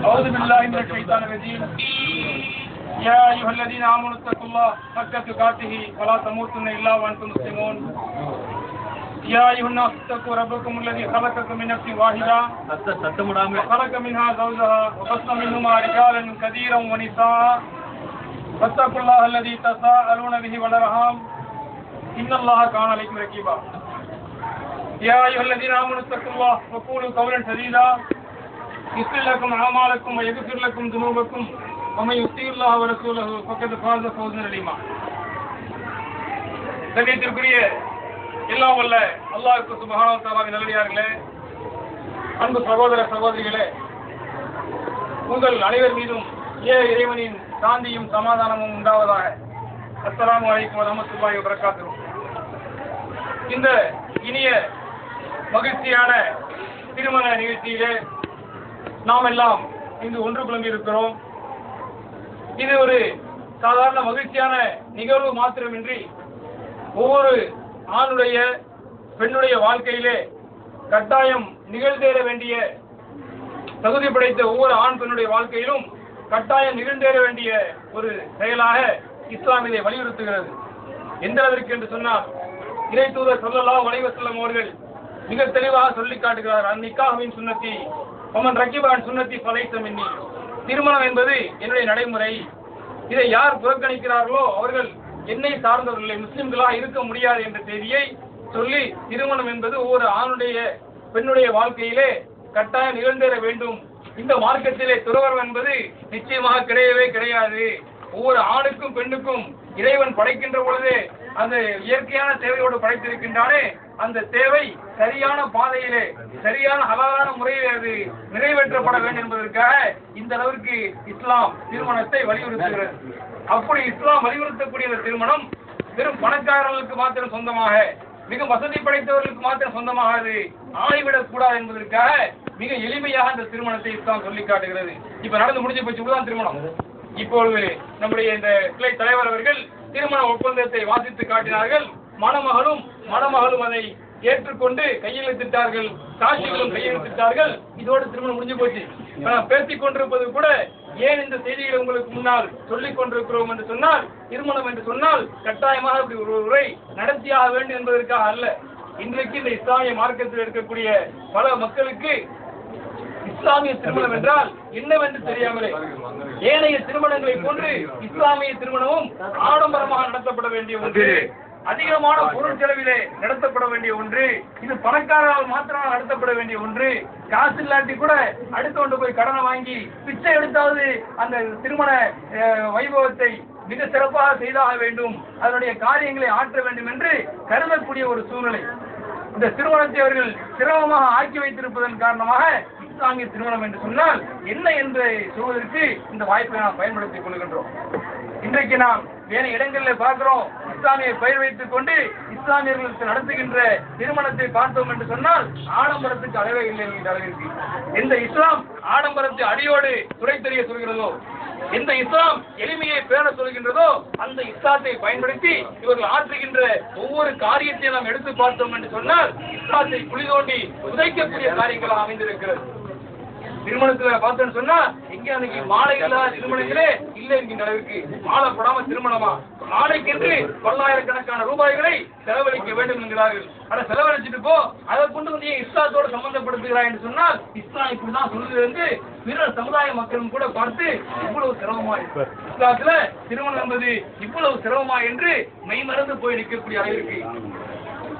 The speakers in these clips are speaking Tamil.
أعوذ بالله من الشيطان الرجيم يا أيها الذين آمنوا اتقوا الله حق تقاته ولا تموتن إلا وأنتم مسلمون يا أيها الناس اتقوا ربكم الذي خلقكم من نفس واحدة وخلق منها زوجها وبث منهما رجالا كثيرا ونساء واتقوا الله الذي تساءلون به والأرحام إن الله كان عليكم رقيبا يا أيها الذين آمنوا اتقوا الله وقولوا قولا سديدا يغفر لكم أعمالكم ويغفر لكم ذنوبكم ومن يطيع الله ورسوله فقد فاز فوزا عظيما கண்ணியத்திற்குரிய எல்லாம் வல்ல அல்லாஹ்வுக்கு சுபஹானஹு வ தஆலாவின் நல்லடியார்களே அன்பு சகோதர சகோதரிகளே உங்கள் அனைவர் மீதும் ஏ இறைவனின் சாந்தியும் சமாதானமும் உண்டாவதாக அஸ்ஸலாமு அலைக்கும் வரஹ்மத்துல்லாஹி வபரகாத்துஹு இந்த இனிய மகிழ்ச்சியான திருமண நிகழ்ச்சியிலே நாம் எல்லாம் இங்கு ஒன்று குழம்பி இருக்கிறோம். இது ஒரு சாதாரண மகிழ்ச்சியான நிகழ்வு மாத்திரமின்றி ஒவ்வொரு ஆணுடைய பெண்ணுடைய வாழ்க்கையிலே கட்டாயம் நிகழ்ந்தேற வேண்டிய தகுதி படைத்த ஒவ்வொரு ஆண் பெண்ணுடைய வாழ்க்கையிலும் கட்டாயம் நிகழ்ந்தேற வேண்டிய ஒரு செயலாக இஸ்லாம் இதை வலியுறுத்துகிறது. எந்த அளவிற்கு என்று சொன்னால் இறை தூதர் சொல்லலாம் வலைவசல்லம் அவர்கள் மிக தெளிவாக சொல்லி காட்டுகிறார். அந்நிக்காவின் சுண்ணத்தி ஒமன் ரக்கிபான் சுண்ணத்தி பலைத்தம் மின்னி திருமணம் என்பது என்னுடைய நடைமுறை. இதை யார் புறக்கணிக்கிறார்களோ அவர்கள் என்னை சார்ந்தவர்களை முஸ்லிம்களாக இருக்க முடியாது என்ற செய்தியை சொல்லி திருமணம் என்பது ஒவ்வொரு ஆணுடைய பெண்ணுடைய வாழ்க்கையிலே கட்டாயம் நிகழ்ந்தேற வேண்டும். இந்த மார்க்கத்திலே துறவரம் என்பது நிச்சயமாக கிடையவே கிடையாது. ஒவ்வொரு ஆணுக்கும் பெண்ணுக்கும் இறைவன் படைக்கின்ற பொழுது அந்த இயற்கையான தேவையோடு படைத்திருக்கின்றானே. அந்த தேவை சரியான பாதையிலே சரியான ஹலாலான முறையில் அது நிறைவேற்றப்பட வேண்டும் என்பதற்காக இந்த அளவிற்கு இஸ்லாம் திருமணத்தை வலியுறுத்துகிறது. அப்படி இஸ்லாம் வலியுறுத்தக்கூடிய இந்த திருமணம் வெறும் பணக்காரர்களுக்கு மாத்திரம் சொந்தமாக மிக வசதி படைத்தவர்களுக்கு மாத்திரம் சொந்தமாக அது ஆகிவிடக் கூடாது என்பதற்காக மிக எளிமையாக அந்த திருமணத்தை இஸ்லாம் சொல்லி காட்டுகிறது. இப்ப நடந்து முடிஞ்சு போச்சு தான் திருமணம். இப்பொழுது நம்முடைய இந்த கிளை தலைவர் அவர்கள் திருமண ஒப்பந்தத்தை வாசித்து காட்டினார்கள். மணமகளும் மணமகளும் அதை ஏற்றுக்கொண்டு கையெழுத்திட்டார்கள் சாட்சிகளும் கையெழுத்திட்டார்கள். இதோடு திருமணம் முடிஞ்சு போச்சு. நான் பேசிக் கொண்டிருப்பது கூட ஏன் இந்த செய்திகளை உங்களுக்கு முன்னால் சொல்லிக் கொண்டிருக்கிறோம் என்று சொன்னால் திருமணம் என்று சொன்னால் கட்டாயமாக இப்படி ஒரு உரை நடத்தியாக வேண்டும் என்பதற்காக அல்ல. இன்றைக்கு இந்த இஸ்லாமிய மார்க்கத்தில் இருக்கக்கூடிய பல மக்களுக்கு இஸ்லாமிய திருமணம் என்றால் என்னவென்று தெரியாமலே ஏனைய திருமணங்களை போன்று இஸ்லாமிய திருமணமும் ஆடம்பரமாக நடத்தப்பட வேண்டிய ஒன்று. அதிகமான பொருள் செலவிலே நடத்தப்பட வேண்டிய ஒன்று இது பணக்காரரால் மாத்திரம் நடத்தப்பட வேண்டிய ஒன்று. காசு இல்லாட்டி கூட அடுத்து கொண்டு போய் கடனை வாங்கி பிச்சை எடுத்தாவது அந்த திருமண வைபவத்தை மிக சிறப்பாக செய்தாக வேண்டும். அதனுடைய காரியங்களை ஆற்ற வேண்டும் என்று கருதக்கூடிய ஒரு சூழ்நிலை. இந்த திருமணத்தை அவர்கள் சிரமமாக ஆக்கி வைத்திருப்பதன் காரணமாக இஸ்லாமிய திருமணம் என்று சொன்னால் என்ன என்று சொல்வதற்கு இந்த வாய்ப்பை நாம் பயன்படுத்திக் கொள்கின்றோம். இன்றைக்கு நாம் வேற இடங்களில் பார்க்கிறோம். இஸ்லாமியை பயிர் வைத்துக் கொண்டு இஸ்லாமியர்களுக்கு நடத்துகின்ற திருமணத்தை பார்த்தோம் என்று சொன்னால் ஆடம்பரத்துக்கு அளவே இல்லை என்கிற அளவிற்கு. எந்த இஸ்லாம் ஆடம்பரத்தை அடியோடு துறை தெரிய சொல்கிறதோ எந்த இஸ்லாம் எளிமையை பேர சொல்கின்றதோ அந்த இஸ்லாத்தை பயன்படுத்தி இவர்கள் ஆற்றுகின்ற ஒவ்வொரு காரியத்தையும் நாம் எடுத்து பார்த்தோம் என்று சொன்னால் இஸ்லாத்தை குளிதோண்டி உதைக்கக்கூடிய காரியங்களாக அமைந்திருக்கிறது. திருமணத்துல பார்த்தோன்னு சொன்னா எங்க அன்னைக்கு மாலை இல்லாத திருமணங்களே இல்லை என்கின்ற அளவுக்கு மாலை போடாம திருமணமா? நாளைக்கென்று பல்லாயிரக்கணக்கான ரூபாய்களை செலவழிக்க வேண்டும் என்கிறார்கள். ஆனா செலவழிச்சிட்டு போ. அதை கொண்டு வந்து இஸ்லாத்தோடு சம்பந்தப்படுத்துகிறாய் என்று சொன்னால் இஸ்லாம் இப்படிதான் சொல்லுது என்று பிற சமுதாய மக்களும் கூட பார்த்து இவ்வளவு சிரமமா இருக்கு. இஸ்லாத்துல திருமணம் என்பது இவ்வளவு சிரமமா என்று மெய்மறந்து போய் நிற்கக்கூடிய அளவிற்கு.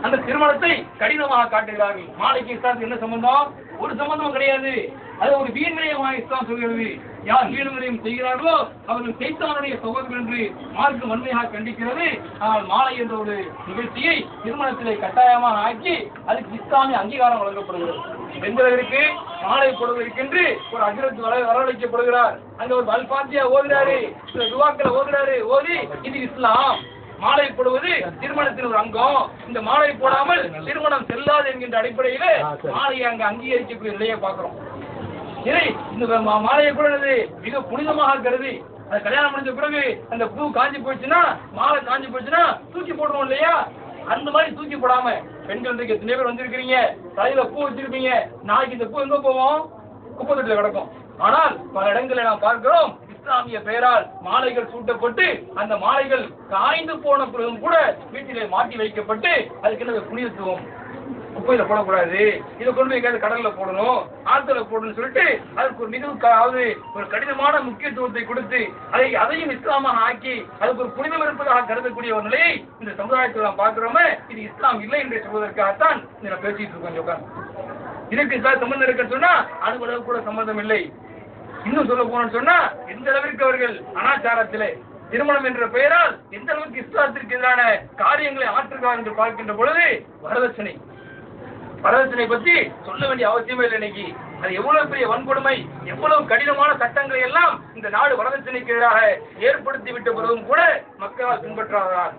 அந்த திருமணத்தை கடினமாக காட்டுகிறார்கள். மாலைக்கு இஸ்லாத்துக்கு என்ன சம்பந்தம்? ஒரு சம்பந்தமும் கிடையாது. அது ஒரு வீண் விரயமாக இஸ்லாம் சொல்கிறது. யார் வீண் விரயம் செய்கிறார்களோ அவர்கள் செய்தானுடைய சகோதரர் என்று மார்க்கு வன்மையாக கண்டிக்கிறது. ஆனால் மாலை என்ற ஒரு நிகழ்ச்சியை திருமணத்திலே கட்டாயமாக ஆக்கி அதுக்கு இஸ்லாமிய அங்கீகாரம் வழங்கப்படுகிறது. எந்தளவிற்கு மாலை போடுவதற்கென்று ஒரு அஜரத் வர வரவழைக்கப்படுகிறார். அங்க ஒரு பல்பாத்தியா ஓதுறாரு. சில துவாக்களை ஓதுறாரு. ஓதி இது இஸ்லாம். மாலை போடுவது திருமணத்தின் ஒரு அங்கம். இந்த மாலை போடாமல் திருமணம் செல்லாது என்கின்ற அடிப்படையிலே மாலையை அங்க அங்கீகரிக்கக்கூடிய நிலையை பார்க்கிறோம். இதை இந்த மாலையை கூட மிக புனிதமாக கருதி அது கல்யாணம் முடிஞ்ச பிறகு அந்த பூ காஞ்சி போச்சுன்னா மாலை காஞ்சி போச்சுன்னா தூக்கி போடுவோம் இல்லையா? அந்த மாதிரி தூக்கி போடாம பெண்கள் இன்றைக்கு எத்தனை பேர் வந்திருக்கிறீங்க? தலையில பூ வச்சிருப்பீங்க. நாளைக்கு இந்த பூ எங்க போவோம்? குப்பை தொட்டில கிடக்கும். ஆனால் பல இடங்களில் நாம் பார்க்கிறோம். இஸ்லாமிய பெயரால் மாலைகள் சூட்டப்பட்டு அந்த மாலைகள் காய்ந்து போன பிறகும் கூட வீட்டிலே மாட்டி வைக்கப்பட்டு அதுக்கு என்ன புனிதத்துவம்? குப்பையில போடக்கூடாது. இதை கொண்டு போய் எங்கேயாவது கடல்ல போடணும் ஆத்துல போடணும்னு சொல்லிட்டு அதுக்கு ஒரு மிக அதாவது ஒரு கடினமான முக்கியத்துவத்தை கொடுத்து அதை அதையும் இஸ்லாமாக ஆக்கி அதுக்கு ஒரு புனிதம் இருப்பதாக கருதக்கூடிய ஒரு நிலையை இந்த சமுதாயத்தில் நாம் பார்க்கிறோமே இது இஸ்லாம் இல்லை என்று சொல்வதற்காகத்தான் இதை நான் பேசிட்டு இருக்கோம் இதுக்கு இஸ்லாம் சம்பந்தம் இருக்குன்னு சொன்னா அனுபவம் கூட சம்பந்தம் இல்லை. இன்னும் சொல்ல போனோம்னு சொன்னா எந்த அளவிற்கு அவர்கள் அனாச்சாரத்திலே திருமணம் என்ற பெயரால் எந்த அளவுக்கு இஸ்லாத்திற்கு எதிரான காரியங்களை ஆற்றுகிறார் என்று பார்க்கின்ற பொழுது வரதட்சணை. வரதட்சணை பற்றி சொல்ல வேண்டிய அவசியமே இல்லை இன்னைக்கு. அது எவ்வளவு பெரிய வன்கொடுமை எவ்வளவு கடினமான சட்டங்களை எல்லாம் இந்த நாடு வரதட்சணைக்கு எதிராக ஏற்படுத்தி விட்ட பிறகும் கூட மக்களால் பின்பற்றாதார்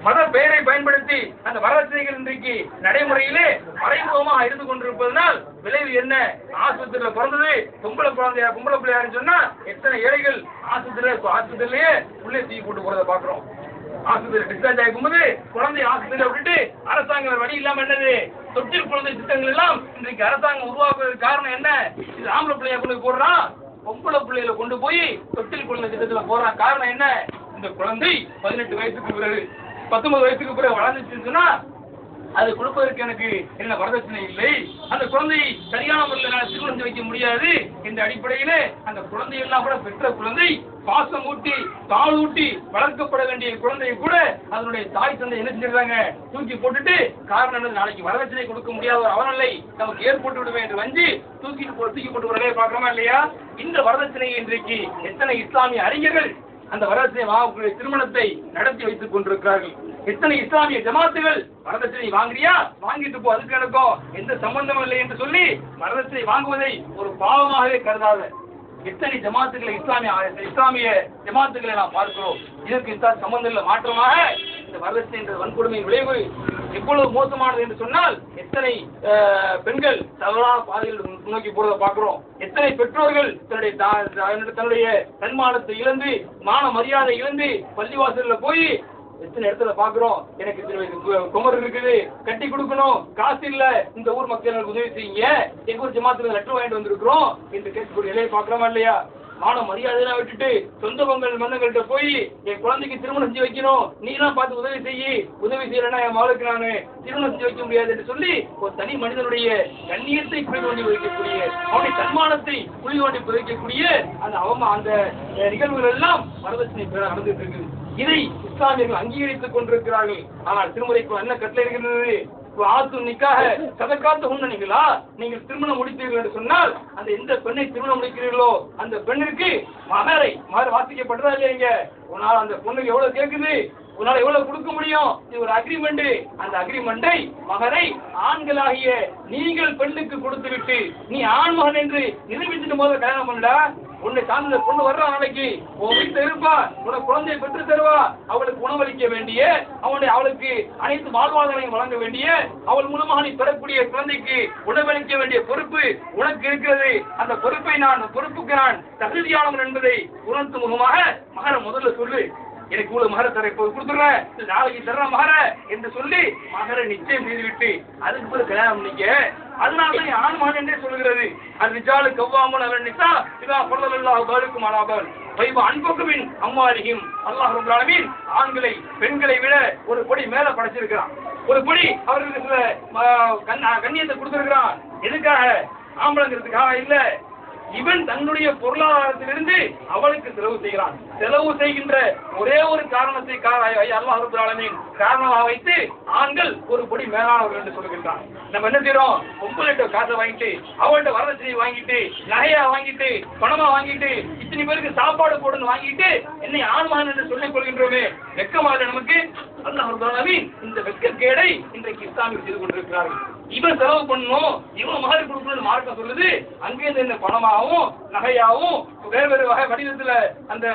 மத பெயரை பயன்படுத்தி அந்த வரதட்சணைகள் இன்றைக்கு நடைமுறையிலே மறைமுகமாக இருந்து கொண்டிருப்பதனால் விளைவு என்ன? ஆஸ்பத்திரியில பிறந்தது பொம்பளை குழந்தையா பொம்பளை பிள்ளையாருன்னு சொன்னா எத்தனை ஏழைகள் ஆஸ்பத்திரியில ஆஸ்பத்திரியிலேயே உள்ளே தூக்கி போட்டு போறதை பாக்குறோம் ஆஸ்பத்திரி டிஸ்சார்ஜ் ஆகும்போது குழந்தை ஆஸ்பத்திரியில விட்டுட்டு அரசாங்கம் வழி இல்லாம என்னது? தொட்டில் குழந்தை திட்டங்கள் எல்லாம் இன்றைக்கு அரசாங்கம் உருவாக்குவதற்கு காரணம் என்ன? இது ஆம்பளை பிள்ளைய கொண்டு போடுறான் பொம்பளை பிள்ளைகளை கொண்டு போய் தொட்டில் குழந்தை திட்டத்துல போடுறான் காரணம் என்ன? இந்த குழந்தை பதினெட்டு வயசுக்கு பிறகு பத்தொன்பது வயசுக்கு பிறகு வளர்ந்துச்சுன்னு அது கொடுப்பதற்கு எனக்கு என்ன வரதட்சணை இல்லை. அந்த குழந்தையை சரியான முறையில் நான் திருமணம் வைக்க முடியாது என்ற அடிப்படையில அந்த குழந்தையெல்லாம் கூட பெற்ற குழந்தை பாசம் ஊட்டி தாள் ஊட்டி வளர்க்கப்பட வேண்டிய குழந்தையை கூட அதனுடைய தாய் தந்தை என்ன செஞ்சிருக்காங்க? தூக்கி போட்டுட்டு காரணம் என்ன நாளைக்கு வரதட்சணை கொடுக்க முடியாத ஒரு அவநிலை நமக்கு ஏற்பட்டு விடுவேன் என்று வந்து தூக்கிட்டு போ தூக்கி போட்டு வரவே பார்க்கலாமா இல்லையா? இந்த வரதட்சணை இன்றைக்கு எத்தனை இஸ்லாமிய அறிஞர்கள் அந்த வரதட்சணை வாங்கக்கூடிய திருமணத்தை நடத்தி வைத்துக் கொண்டிருக்கிறார்கள். எத்தனை இஸ்லாமிய ஜமாத்துகள் வரதட்சணை வாங்குறியா? வாங்கிட்டு போ அதுக்கு எனக்கும் எந்த சம்பந்தமும் இல்லை என்று சொல்லி வரதட்சணை வாங்குவதை ஒரு பாவமாகவே கருதாத எத்தனை ஜமாத்துகளை இஸ்லாமிய இஸ்லாமிய ஜமாத்துகளை நாம் பார்க்கிறோம். இதற்கு இஸ்லாம் சம்பந்தம் இல்லை மாற்றமாக இந்த வரதட்சணை என்ற வன்கொடுமையின் விளைவு எவ்வளவு மோசமானது என்று சொன்னால் எத்தனை பெண்கள் தவறான பாதையில் நோக்கி போறதை பார்க்கிறோம். எத்தனை பெற்றோர்கள் தன்னுடைய தா- தன்னுடைய தன்மானத்தை இழந்து மான மரியாதை இழந்து பள்ளிவாசல்ல போய் எத்தனை இடத்துல பாக்குறோம் எனக்கு கு- குமர் இருக்குது கட்டி கொடுக்கணும் காசு இல்ல இந்த ஊர் மக்கள் எனக்கு உதவி செய்யுங்க எங்க ஊர் ஜமாத்துல லெட்டர் வாங்கிட்டு வந்திருக்கிறோம் என்று கேட்கக்கூடிய நிலையை பாக்குறோமா இல்லையா? மான மரியாதையெல்லாம் விட்டுட்டு சொந்த பொங்கல் மன்னங்கள்ட்ட போய் என் குழந்தைக்கு திருமணம் செஞ்சு வைக்கணும். நீ எல்லாம் பார்த்து உதவி செய்யி உதவி செய்யலன்னா என் மகளுக்கு நான் திருமணம் செஞ்சு வைக்க முடியாது என்று சொல்லி ஒரு தனி மனிதனுடைய கண்ணியத்தை குழி தோண்டி புதைக்கக்கூடிய அவனுடைய தன்மானத்தை குழி தோண்டி புதைக்கக்கூடிய அந்த அவமா அந்த நிகழ்வுகள் எல்லாம் வரதட்சணை பெற நடந்துட்டு இருக்குது. இதை இஸ்லாமியர்கள் அங்கீகரித்துக் கொண்டிருக்கிறார்கள். ஆனால் திருமுறைக்குள் என்ன கட்டளை இருக்கிறது. ஆத்து நிக்காக சதக்காத்து உண்ணனீங்களா நீங்கள் திருமணம் முடித்தீர்கள் என்று சொன்னால் அந்த எந்த பெண்ணை திருமணம் முடிக்கிறீர்களோ அந்த பெண்ணிற்கு மகரை மகர் வாசிக்கப்படுறதா இல்லைங்க உன்னால் அந்த பொண்ணுக்கு எவ்வளவு கேட்குது உன்னால எவ்வளவு கொடுக்க முடியும்? இது ஒரு அக்ரிமெண்ட் அந்த அக்ரிமெண்டை மகரை ஆண்களாகிய நீங்கள் பெண்ணுக்கு கொடுத்துவிட்டு நீ ஆண் மகன் என்று நிரூபிச்சுட்டு போது கல்யாணம் பண்ணல உன்னை சார்ந்த பொண்ணு வர்ற நாளைக்கு. உன் வீட்டுல இருப்பா. உனக்கு குழந்தையை பெற்று தருவா. அவளுக்கு உணவளிக்க வேண்டிய அவனுடைய அவளுக்கு அனைத்து வாழ்வாதாரங்களையும் வழங்க வேண்டிய அவள் மூலமாக நீ பெறக்கூடிய குழந்தைக்கு உணவளிக்க வேண்டிய பொறுப்பு உனக்கு இருக்கிறது. அந்த பொறுப்பை நான் பொறுப்புக்கு நான் தகுதியானவன் என்பதை உணர்த்தும் முகமாக மகனை முதல்ல சொல்லு. எனக்கு இவ்வளவு மகர தர இப்போ கொடுத்துடுறேன் நாளைக்கு தர்ற மகர என்று சொல்லி மகர நிச்சயம் செய்துவிட்டு அதுக்கு பிறகு கல்யாணம் பண்ணிக்க அதனால தான் ஆண் மகன் என்றே சொல்கிறது அது நிஜாலு கவ்வாமல் அவன் நிசா இதா பொருளல்லாஹ் பாலுக்கும் அலாபல் வைப அன்புக்குமின் அம்மாரியும் அல்லாஹ் ரபுல் ஆண்களை பெண்களை விட ஒரு பொடி மேல படைச்சிருக்கிறான். ஒரு பொடி அவர்களுக்கு சில கண்ணியத்தை கொடுத்துருக்கிறான். எதுக்காக? ஆம்பளைங்கிறதுக்காக இல்லை. இவன் தன்னுடைய பொருளாதாரத்திலிருந்து அவளுக்கு செலவு செய்கிறான். செலவு செய்கின்ற ஒரே ஒரு காரணத்தை அல்லாஹ் ரபுல் காரணமாக வைத்து ஆண்கள் ஒரு பொடி மேலானவர்கள் என்று சொல்கின்றான். நம்ம என்ன செய்றோம்? பொம்பளைட்ட காசை வாங்கிட்டு அவள்கிட்ட வரதட்சணையை வாங்கிட்டு நகையா வாங்கிட்டு பணமா வாங்கிட்டு இத்தனை பேருக்கு சாப்பாடு போடுன்னு வாங்கிட்டு என்னை ஆண்மகன் என்று சொல்லிக் கொள்கின்றோமே. வெக்கமாக நமக்கு அல்லாஹ் ரபுல் இந்த வெக்கக்கேடை இன்றைக்கு இஸ்லாமில் செய்து கொண்டிருக்கிறார்கள். இவன் செலவு பண்ணணும். இவன் மாதிரி கொடுக்கணும்னு மார்க்க சொல்லுது. அங்கேருந்து என்ன பணமாகவும் நகையாகவும் வேறு வேறு வகை வடிவத்துல அந்த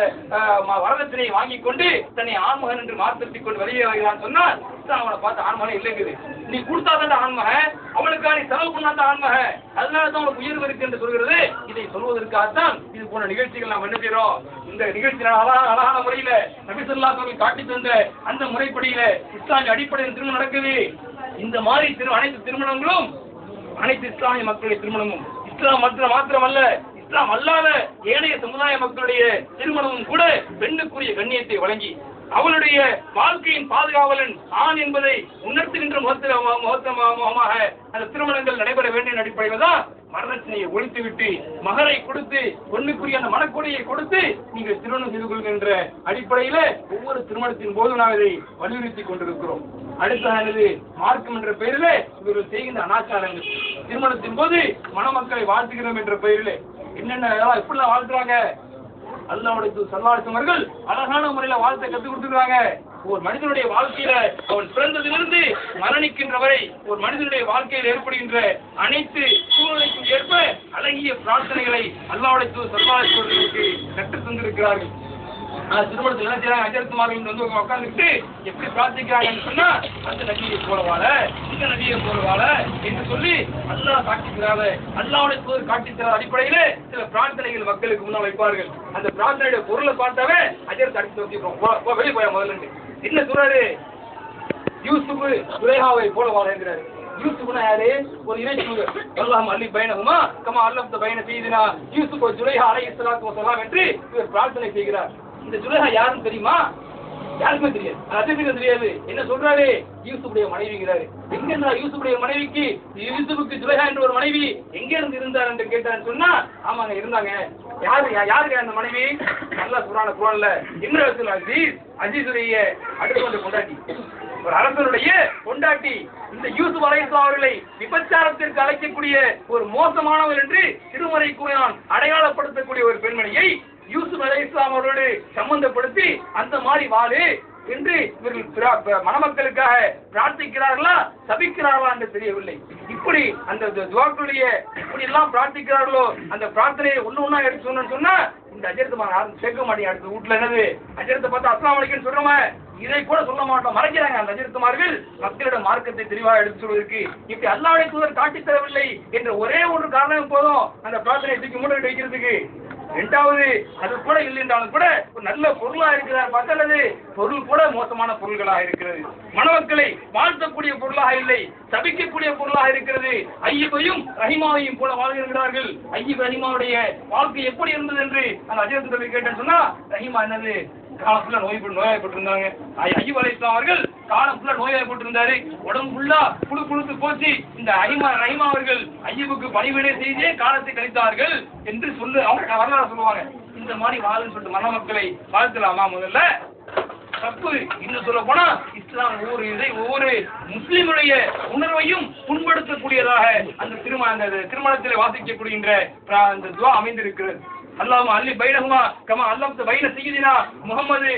வரதட்சணையை வாங்கி கொண்டு தன்னை ஆண்மகன் என்று மாற்றத்திக் கொண்டு வெளியே வருகிறான் சொன்னால் அவனை பார்த்து ஆண்மகன் இல்லைங்குது. நீ கொடுத்தாதான் ஆண்மகன். அவனுக்காக நீ செலவு பண்ணாத ஆண்மகன். அதனால தான் உனக்கு உயர்வு இருக்கு என்று சொல்கிறது. இதை சொல்வதற்காகத்தான் இது போன்ற நிகழ்ச்சிகள் நாம் என்ன செய்யறோம் இந்த நிகழ்ச்சி அழகான அழகான முறையில நபிசுல்லா காட்டி தந்த அந்த முறைப்படியில இஸ்லாமிய அடிப்படையில் திரும்ப நடக்குது இந்த மாதிரி திரு அனைத்து திருமணங்களும் அனைத்து இஸ்லாமிய மக்களுடைய திருமணமும். இஸ்லாம் மற்ற மாத்திரமல்ல இஸ்லாம் அல்லாத ஏனைய சமுதாய மக்களுடைய திருமணமும் கூட பெண்ணுக்குரிய கண்ணியத்தை வழங்கி அவளுடைய வாழ்க்கையின் பாதுகாவலன் ஆண் என்பதை உணர்த்துகின்ற முகத்திர முகத்தமாக அந்த திருமணங்கள் நடைபெற வேண்டிய அடிப்படையில் தான் வரதட்சணையை ஒழித்துவிட்டு மகரை கொடுத்து பொண்ணுக்குரிய அந்த மனக்கொடியை கொடுத்து நீங்கள் திருமணம் செய்து கொள்கின்ற அடிப்படையில ஒவ்வொரு திருமணத்தின் போதும் நாம் இதை வலியுறுத்தி கொண்டிருக்கிறோம். அடுத்தது மார்க்கம் என்ற பெயரில் இவர்கள் செய்கின்ற அனாச்சாரங்கள். திருமணத்தின் போது மணமக்களை வாழ்த்துகிறோம் என்ற பெயரில். என்னென்ன எப்படிலாம் வாழ்த்துறாங்க? அல்லாவுடைய சல்லாசமர்கள் அழகான முறையில வாழ்த்த கற்றுக் கொடுத்துருக்காங்க ஒரு மனிதனுடைய வாழ்க்கையில அவன் பிறந்ததிலிருந்து மரணிக்கின்ற வரை ஒரு மனிதனுடைய வாழ்க்கையில் ஏற்படுகின்ற அனைத்து சூழ்நிலைக்கும் ஏற்ப அழகிய பிரார்த்தனைகளை அல்லாவுடைய சல்லாசமர்களுக்கு கற்றுத் தந்திருக்கிறார்கள். திருமணத்தில் என்ன செய்யறாங்க அஜரத்துமார்கள் வந்து உட்காந்துக்கிட்டு எப்படி பிரார்த்திக்கிறாங்கன்னு சொன்னா அந்த நதியை போலவாழ இந்த நதியை போலவாழ என்று சொல்லி அல்லாஹ் காட்டிக்கிறாத அல்லாவுடைய தூதர் காட்டித்தர அடிப்படையில சில பிரார்த்தனைகள் மக்களுக்கு முன்னால் வைப்பார்கள். அந்த பிரார்த்தனையுடைய பொருளை பார்த்தாவே அஜயத்தை அடித்து வச்சுக்கிறோம் வெளியே போய முதல்ல என்ன சொல்றாரு? யூசுப் சுரேகாவை போல வாழ்கிறாரு யூசுப்னா யாரு? ஒரு இறை தூதர் அல்லாஹ் அல்லி பயணகுமா? கமா அல்லப்த பயண செய்தினா யூசுப் ஜுலைஹா அலை இஸ்லாத்து வசலாம் என்று இவர் பிரார்த்தனை செய்கிறார். இந்த ஜுலைஹா யாருன்னு தெரியுமா? யாருக்குமே தெரியாது. அஜித்துக்கு தெரியாது. என்ன சொல்றாரு? யூசுஃபுடைய மனைவிங்கிறாரு. எங்க இருந்தா யூசுப்புடைய மனைவிக்கு? யூசுப்புக்கு ஜுலைஹா என்ற ஒரு மனைவி எங்க இருந்து இருந்தார் என்று கேட்டான்னு சொன்னா ஆமாங்க இருந்தாங்க. யாரு யா- யாருங்க அந்த மனைவி? நல்லா சொல்றான குரான்ல. இம்ரத்துல் அஜீஸ் அஜீஸுடைய அடுத்து வந்து கொண்டாட்டி ஒரு அரசனுடைய கொண்டாட்டி இந்த யூசுப் அலைஹிஸ்ஸலாம் அவர்களை விபச்சாரத்திற்கு அழைக்கக்கூடிய ஒரு மோசமானவர் என்று திருமறை கூறினான். அடையாளப்படுத்தக்கூடிய ஒரு பெண்மணியை யூசுப் அலைஹிஸ்ஸலாம் அவர்களோடு சம்பந்தப்படுத்தி அந்த மாதிரி வாழு என்று இவர்கள் பிரா- மணமக்களுக்காக பிரார்த்திக்கிறார்களா? சபிக்கிறார்களா என்று தெரியவில்லை. இப்படி அந்த துவாக்களுடைய இப்படி எல்லாம் பிரார்த்திக்கிறார்களோ அந்த பிரார்த்தனையை ஒண்ணு ஒன்னா எடுத்து சொன்னா இந்த அஜரத்தை யாரும் சேர்க்க மாட்டேங்க அடுத்த வீட்டுல என்னது? அஜரத்தை பார்த்தா அஸ்லாம் வலைக்கும் சொல்றோமே. இதை கூட சொல்ல மாட்டோம். மறைக்கிறாங்க அந்த அஜரத்துமார்கள் மக்களிட மார்க்கத்தை தெளிவாக எடுத்து சொல்வதற்கு இப்படி அல்லாவுடைய தூதர் காட்டித் தரவில்லை என்ற ஒரே ஒரு காரணம் போதும் அந்த பிரார்த்தனையை தூக்கி மூட வைக்கிறதுக்கு. ரெண்டாவது அது கூட இல்லை என்றாலும் கூட ஒரு நல்ல பொருளா இருக்கிறார் பார்த்தல்லது பொருள் கூட மோசமான பொருள்களாக இருக்கிறது. மணமக்களை வாழ்த்தக்கூடிய பொருளாக இல்லை சபிக்கக்கூடிய பொருளாக இருக்கிறது. ஐயபையும் ரஹிமாவையும் போல வாழ்கிறார்கள். ஐயப் ரஹிமாவுடைய வாழ்க்கை எப்படி இருந்தது என்று அந்த அஜயத்து கேட்டேன் கேட்டேன்னு சொன்னா ரஹிமா என்னது? காலத்துல நோய் நோய்பட்டிருந்தாங்க ஐயப் அலைஸ்லாம் அவர்கள் காலம் ஃபுல்லா நோய்வாய்ப்பட்டிருந்தாரு உடம்பு ஃபுல்லா புழு புழுத்து போச்சு. இந்த ஐமா ரஹிமா அவர்கள் ஐயப்புக்கு பணிவிடை செய்தே காலத்தை கழித்தார்கள் என்று சொல்லு அவங்க வரலாறு சொல்லுவாங்க. இந்த மாதிரி வாழுன்னு சொல்லிட்டு மணமக்களை வாழ்த்தலாமா முதல்ல? தப்பு. இன்னும் சொல்ல போனா இஸ்லாம் ஒவ்வொரு இதை ஒவ்வொரு முஸ்லிமுடைய உணர்வையும் புண்படுத்தக்கூடியதாக அந்த திருமண அந்த திருமணத்தில் வாசிக்கப்படுகின்ற பிரா- அந்த துவா அமைந்திருக்கிறது. அல்லாஹ் அல்லி பைனகுமா கமா அல்லாஹ் பைன சையதினா முகமது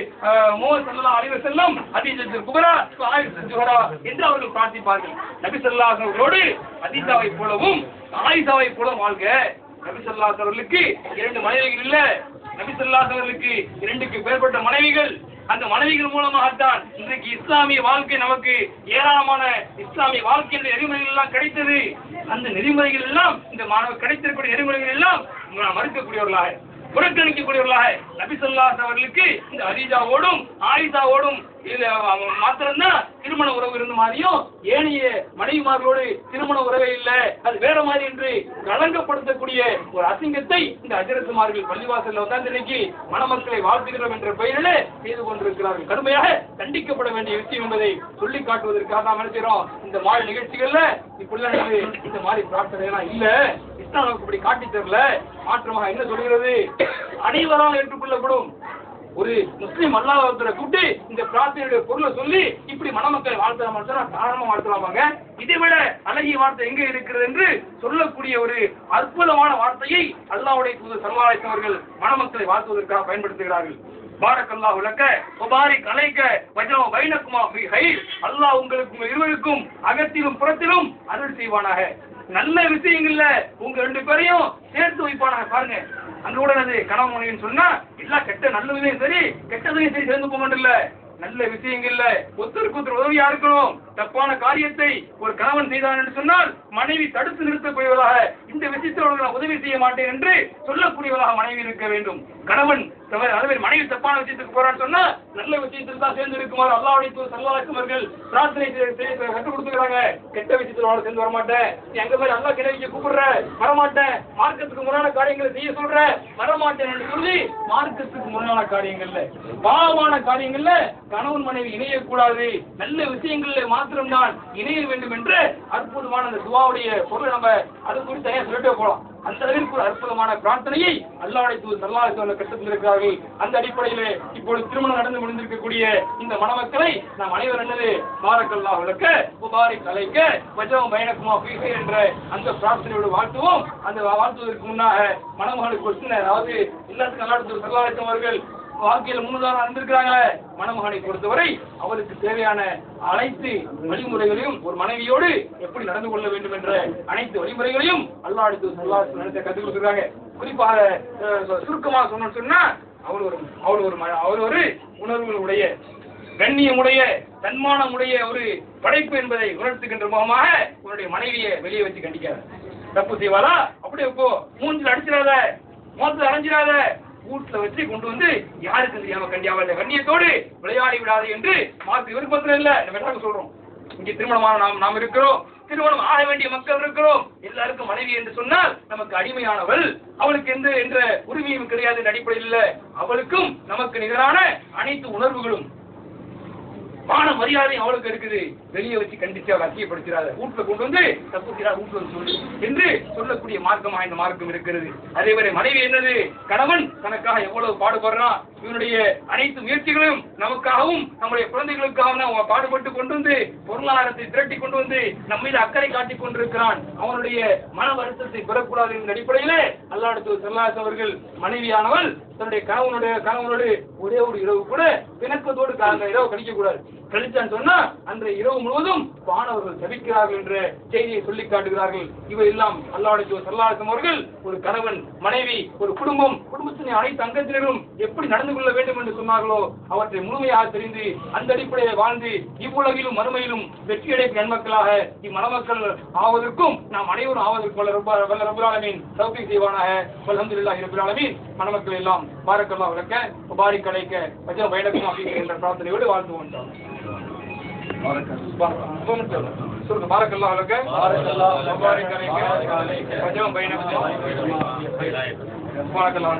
முஹம்மது சல்லா அலிவர் செல்லம் அதிஜத்து குபரா ஜுஹரா என்று அவர்கள் பிரார்த்திப்பார்கள் நபி சொல்லா அவர்களோடு ஹதீஜாவை போலவும் ஆயிஷாவை போலவும் வாழ்க. நபி சொல்லா அவர்களுக்கு இரண்டு மனைவிகள் இல்ல. நபி சொல்லா அவர்களுக்கு இரண்டுக்கு மேற்பட்ட மனைவிகள். அந்த மனைவிகள் மூலமாகத்தான் இன்றைக்கு இஸ்லாமிய வாழ்க்கை நமக்கு ஏராளமான இஸ்லாமிய வாழ்க்கையின் நெறிமுறைகள் எல்லாம் கிடைத்தது. அந்த நெறிமுறைகள் எல்லாம் இந்த மாணவர் கிடைத்திருக்கூடிய நெறிமுறைகள் எல்லாம் மறுக்கக்கூடியவர்களாக புறக்கணிக்கக்கூடியவர்களாக நபிசல்லாஸ் அவர்களுக்கு இந்த அரிஜாவோடும் ஆயிஷாவோடும் இதுல மாத்திரம்தான் திருமண உறவு இருந்த மாதிரியும் ஏனைய மனைவிமார்களோடு திருமண உறவே இல்லை. அது வேற மாதிரி என்று களங்கப்படுத்தக்கூடிய ஒரு அசிங்கத்தை இந்த அஜரத்துமார்கள் பள்ளிவாசல்ல உட்கார்ந்து இன்னைக்கு மணமக்களை வாழ்த்துகிறோம் என்ற பெயரிலே செய்து கொண்டிருக்கிறார்கள். கடுமையாக தண்டிக்கப்பட வேண்டிய விஷயம் என்பதை சொல்லி காட்டுவதற்காக நாம் நினைக்கிறோம் இந்த மாதிரி நிகழ்ச்சிகள்ல இப்படிலாம் இந்த மாதிரி பிரார்த்தனை எல்லாம் இல்ல. இஸ்லாம் நமக்கு இப்படி காட்டித் தரல. மாற்றமாக என்ன சொல்கிறது? அனைவரால் ஏற்றுக்கொள்ளப்படும் ஒரு முஸ்லீம் அல்லாஹ்வுடைய கூப்பிட்டு இந்த பிரார்த்தனையுடைய பொருளை சொல்லி இப்படி மணமக்களை வாழ்த்தலாம் வாழ்த்தலாம் தாராளமா வாழ்த்தலாமாங்க? இதை விட அழகிய வார்த்தை எங்க இருக்கிறது என்று சொல்லக்கூடிய ஒரு அற்புதமான வார்த்தையை அல்லாவுடைய தூது சர்வாலயத்தவர்கள் அவர்கள் மணமக்களை வாழ்த்துவதற்காக பயன்படுத்துகிறார்கள். பாரக் அல்லாஹ் உலக்க முபாரிக் அலைக்க வஜோ பைனக்குமா ஹை அல்லாஹ் உங்களுக்கு இருவருக்கும் அகத்திலும் புறத்திலும் அருள் செய்வானாக. நல்ல விஷயங்கள்ல உங்க ரெண்டு பேரையும் சேர்த்து வைப்பானாக பாருங்க. அங்க கூட அது கணவன் மனைவின்னு சொன்னா எல்லா கெட்ட விஷயம் சரி கெட்டதையும் சரி சேர்ந்து போக இல்ல நல்ல விஷயங்கள்ல ஒத்தருக்கு ஒருத்தர் உதவியா இருக்கணும். தப்பான காரியத்தை ஒரு கணவன் செய்தான் என்று சொன்னால் மனைவி தடுத்து நிறுத்தக்கூடியவர்களாக இந்த விஷயத்தில் அவர்களுக்கு நான் உதவி செய்ய மாட்டேன் என்று சொல்லக்கூடியவர்களாக மனைவி இருக்க வேண்டும். கணவன் தவறு அதே மனைவி தப்பான விஷயத்துக்கு போறான்னு சொன்னா நல்ல விஷயத்தில் தான் சேர்ந்து இருக்குமாறு அல்லாவுடைய தூர் சல்லாக்கும் அவர்கள் பிரார்த்தனை செய்ய- கற்றுக் கொடுத்துக்கிறாங்க கெட்ட விஷயத்தில் அவளை சேர்ந்து வரமாட்டேன். நீ அங்க மாதிரி அல்லா கிட்ட கூப்பிடுற. வரமாட்டேன். மார்க்கத்துக்கு முரணான காரியங்களை செய்ய சொல்ற. வரமாட்டேன் என்று சொல்லி மார்க்கத்துக்கு முரணான காரியங்கள்ல பாவமான காரியங்கள்ல கணவன் மனைவி இணையக்கூடாது. நல்ல விஷயங்கள்ல மாத்திரம்தான் இணைய வேண்டும் என்று அற்புதமான அந்த துவாவுடைய பொருளை நம்ம அது குறித்து சொல்லிட்டே போகலாம் அந்த அளவிற்கு ஒரு அற்புதமான பிரார்த்தனையை அல்லாவுடைய தூது சல்லாஹ் அலைஹி அந்த அடிப்படையிலே இப்பொழுது திருமணம் நடந்து முடிந்திருக்கக்கூடிய இந்த மணமக்களை நாம் அனைவரும் என்னது? மாரக்கல்லா விளக்க முபாரிக் கலைக்க வஜம் பயணக்குமா ஃபீஹி என்ற அந்த பிரார்த்தனையோடு வாழ்த்துவோம். அந்த வாழ்த்துவதற்கு முன்னாக மணமகளுக்கு ஒரு சின்ன அதாவது எல்லாத்துக்கும் அல்லாஹ்வுடைய தூதர் அவர்கள் வாழ்க்கையில் முன்னதாக இருந்திருக்கிறாங்களே மணமகனை பொறுத்தவரை அவருக்கு தேவையான அனைத்து வழிமுறைகளையும் ஒரு மனைவியோடு எப்படி நடந்து கொள்ள வேண்டும் என்ற அனைத்து வழிமுறைகளையும் அல்லாஹ் சொல்லாஹ் நடத்த கற்றுக் கொடுத்துருக்காங்க. குறிப்பாக சுருக்கமாக சொன்னோம்னு சொன்னா அவர் ஒரு அவர் ஒரு அவர் ஒரு உணர்வுகளுடைய கண்ணியமுடைய தன்மானமுடைய ஒரு படைப்பு என்பதை உணர்த்துகின்ற முகமாக உன்னுடைய மனைவியை வெளியே வச்சு கண்டிக்காத தப்பு செய்வாளா? அப்படியே போ. மூஞ்சில் அடிச்சிடாத. மோசத்தில் அடைஞ்சிடாத கூட்டுல வச்சு கொண்டு வந்து யாருக்கு தெரியாம கண்டியாம இந்த கண்ணியத்தோடு விளையாடி விடாது என்று மார்க் விருப்பத்தில் இல்ல நம்ம சொல்றோம். இங்கே திருமணமான நாம் நாம் இருக்கிறோம். திருமணம் ஆக வேண்டிய மக்கள் இருக்கிறோம். எல்லாருக்கும் மனைவி என்று சொன்னால் நமக்கு அடிமையானவள் அவளுக்கு எந்த என்ற உரிமையும் கிடையாது அடிப்படையில் இல்ல. அவளுக்கும் நமக்கு நிகரான அனைத்து உணர்வுகளும் மான மரியாதையும் அவளுக்கு இருக்குது. வெளியே வச்சு கண்டிச்சு அவள் அசியப்படுத்திடாத வீட்டுல கொண்டு வந்து தப்பு வீட்டுல வந்து சொல்லு என்று சொல்லக்கூடிய மார்க்கமா இந்த மார்க்கம் இருக்கிறது. அதேவரை மனைவி என்னது? கணவன் தனக்காக எவ்வளவு பாடுபடுறான் இவனுடைய அனைத்து முயற்சிகளும் நமக்காகவும் நம்முடைய குழந்தைகளுக்காகவும் அவன் பாடுபட்டு கொண்டு வந்து பொருளாதாரத்தை திரட்டி கொண்டு வந்து நம்ம மீது அக்கறை காட்டிக் கொண்டிருக்கிறான். அவனுடைய மன வருத்தத்தை பெறக்கூடாது என்ற அடிப்படையிலே அல்லாடத்து செல்லாஸ் அவர்கள் மனைவியானவள் தன்னுடைய கணவனுடைய கணவனோடு ஒரே ஒரு இரவு கூட பிணக்கத்தோடு கா- இரவு கழிக்க கூடாது கழிச்சான்னு சொன்னா அன்றைய இரவு முழுவதும் வானவர்கள் தவிக்கிறார்கள் என்ற செய்தியை சொல்லி காட்டுகிறார்கள். இவை எல்லாம் அல்லாஹ் சல்லாசம் அவர்கள் ஒரு கணவன் மனைவி ஒரு குடும்பம் குடும்பத்தின் அனைத்து அங்கத்தினரும் எப்படி நடந்து கொள்ள வேண்டும் என்று சொன்னார்களோ அவற்றை முழுமையாக தெரிந்து அந்த அடிப்படையில் வாழ்ந்து இவ்வுலகிலும் மறுமையிலும் வெற்றி அடைக்கும் நன்மக்களாக இம்மணமக்கள் ஆவதற்கும் நாம் அனைவரும் ஆவதற்கு வல்ல ரொம்ப வல்ல ரப்பல் ஆலமீன் தௌஃபீக் செய்வானாக. அல்ஹம்துலில்லாஹி ரப்பில் ஆலமீன். மணமக்கள் எல்லாம் பாரக்கல்லா விளக்க முபாரிக் அழைக்க வஜ்ர பைனக்கும் அப்படிங்கிற பிரார்த்தனையோடு வாழ்ந்து கொண்டோம். சொல்லுங்க பாரக்கல்லாஹ் விளக்க முபாரிக் அழைக்க வஜ்ர பைனக்கும் பாரக்கல்லாஹ்